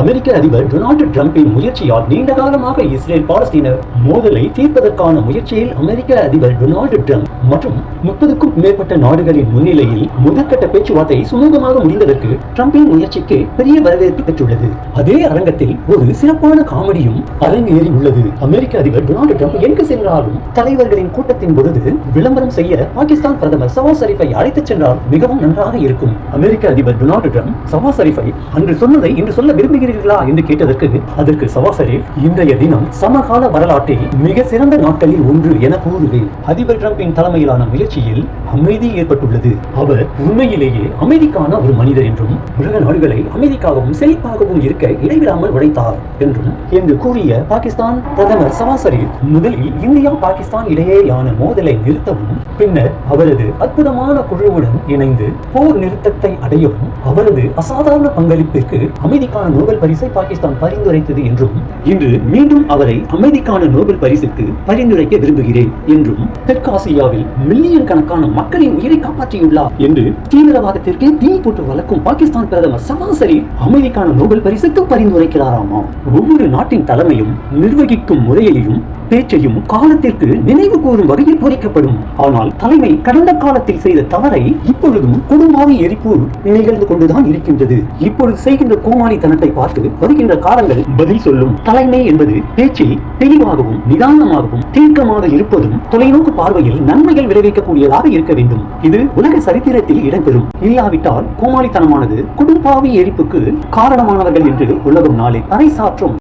அமெரிக்க அதிபர் டொனால்டு டிரம்பின் முயற்சியால் நீண்ட காலமாக இஸ்ரேல் பாலஸ்தீனர் மோதலை தீர்ப்பதற்கான முயற்சியில் அமெரிக்க அதிபர் டொனால்டு டிரம்ப் மற்றும் முப்பதுக்கும் மேற்பட்ட நாடுகளின் முன்னிலையில் முதற்கட்ட பேச்சுவார்த்தை சுமூகமாக முடிந்ததற்கு டிரம்பின் முயற்சிக்கு பெரிய வரவேற்பு பெற்றுள்ளது. அதே அரங்கத்தில் ஒரு சிறப்பான காமெடியும் அரங்கேறி உள்ளது. அமெரிக்க அதிபர் டொனால்டு டிரம்ப் எங்கு சென்றாலும் தலைவர்களின் கூட்டத்தின் பொழுது விளம்பரம் செய்ய பாகிஸ்தான் பிரதமர் சவாஸ் ஷரீஃபை அழைத்துச் சென்றால் மிகவும் நன்றாக இருக்கும். அமெரிக்க அதிபர் டொனால்டு டிரம்ப் சவாஸ் ஷரீஃபை அன்று சொன்னதை இன்று சொல்ல விரும்புகிறேன். விரும்புகிறீர்களா என்று கேட்டதற்கு அதற்கு சவாசரி இன்றைய தினம் சமகால வரலாற்றில் மிக சிறந்த நாட்களில் ஒன்று என கூறுவேன். அதிபர் டிரம்பின் தலைமையிலான முயற்சியில் அமைதி ஏற்பட்டுள்ளது. அவர் உண்மையிலேயே அமைதிக்கான ஒரு மனிதர் என்றும் உலக நாடுகளை அமைதிக்காகவும் செழிப்பாகவும் இருக்க இடைவிடாமல் உழைத்தார் என்றும் என்று கூறிய பாகிஸ்தான் பிரதமர் சவாசரி முதலில் இந்தியா பாகிஸ்தான் இடையேயான மோதலை நிறுத்தவும் பின்னர் அவரது அற்புதமான குழுவுடன் இணைந்து போர் நிறுத்தத்தை அடையவும் அவரது அசாதாரண பங்களிப்பிற்கு அமைதிக்கான நோபல் நோபல் பரிசை பாகிஸ்தான் பரிந்துரைத்தது என்றும் இன்று மீண்டும் அவரை அமைதிக்கான நோபல் பரிசுக்கு பரிந்துரைக்க விரும்புகிறேன் என்றும் தெற்காசியாவில் மில்லியன் கணக்கான மக்களின் உயிரை காப்பாற்றியுள்ளார் என்று தீவிரவாதத்திற்கே தீ போட்டு வளர்க்கும் பாகிஸ்தான் பிரதமர் சவாஸ் ஷரீப் அமைதிக்கான நோபல் பரிசுக்கு பரிந்துரைக்கிறாராமா? ஒவ்வொரு நாட்டின் தலைமையும் நிர்வகிக்கும் முறையையும் பேச்சையும் காலத்திற்கு நினைவு கூறும் வகையில் பொறிக்கப்படும் ஆனால் தலைமை கடந்த காலத்தில் செய்த தவறை இப்பொழுதும் குடும்பாவி எரிப்போர் நிகழ்ந்து கொண்டுதான் இருக்கின்றது. இப்பொழுது செய்கின்ற கோமாளித்தனத்தை பார்த்து வருகின்ற காலங்கள் பதில் சொல்லும். தலைமை என்பது பேச்சில் தெளிவாகவும் நிதானமாகவும் தீர்க்கமாக இருப்பதும் தொலைநோக்கு பார்வையில் நன்மைகள் விளைவிக்கக்கூடியதாக இருக்க வேண்டும். இது உலக சரித்திரத்தில் இடம்பெறும். இல்லாவிட்டால் கோமாளித்தனமானது குடும்பாவி எரிப்புக்கு காரணமானவர்கள் என்று உலகம் நாளை பறைசாற்றும்